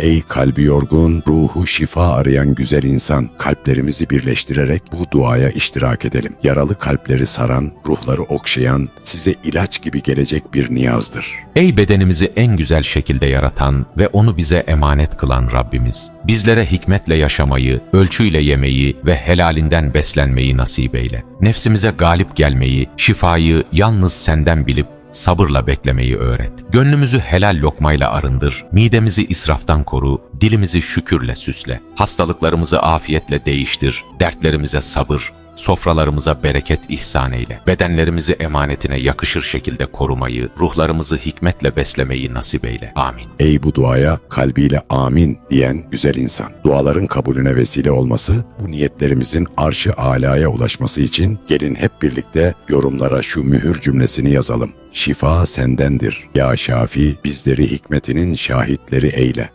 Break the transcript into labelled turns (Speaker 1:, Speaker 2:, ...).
Speaker 1: Ey kalbi yorgun, ruhu şifa arayan güzel insan, kalplerimizi birleştirerek bu duaya iştirak edelim. Yaralı kalpleri saran, ruhları okşayan, size ilaç gibi gelecek bir niyazdır.
Speaker 2: Ey bedenimizi en güzel şekilde yaratan ve onu bize emanet kılan Rabbimiz, bizlere hikmetle yaşamayı, ölçüyle yemeyi ve helalinden beslenmeyi nasip eyle. Nefsimize galip gelmeyi, şifayı yalnız senden bilip sabırla beklemeyi öğret. Gönlümüzü helal lokmayla arındır, midemizi israftan koru, dilimizi şükürle süsle. Hastalıklarımızı afiyetle değiştir, dertlerimize sabır, sofralarımıza bereket ihsan eyle. Bedenlerimizi emanetine yakışır şekilde korumayı, ruhlarımızı hikmetle beslemeyi nasip eyle. Amin.
Speaker 1: Ey bu duaya kalbiyle amin diyen güzel insan. Duaların kabulüne vesile olması, bu niyetlerimizin arşı alaya ulaşması için gelin hep birlikte yorumlara şu mühür cümlesini yazalım. Şifa sendendir. Ya Şafi bizleri hikmetinin şahitleri eyle.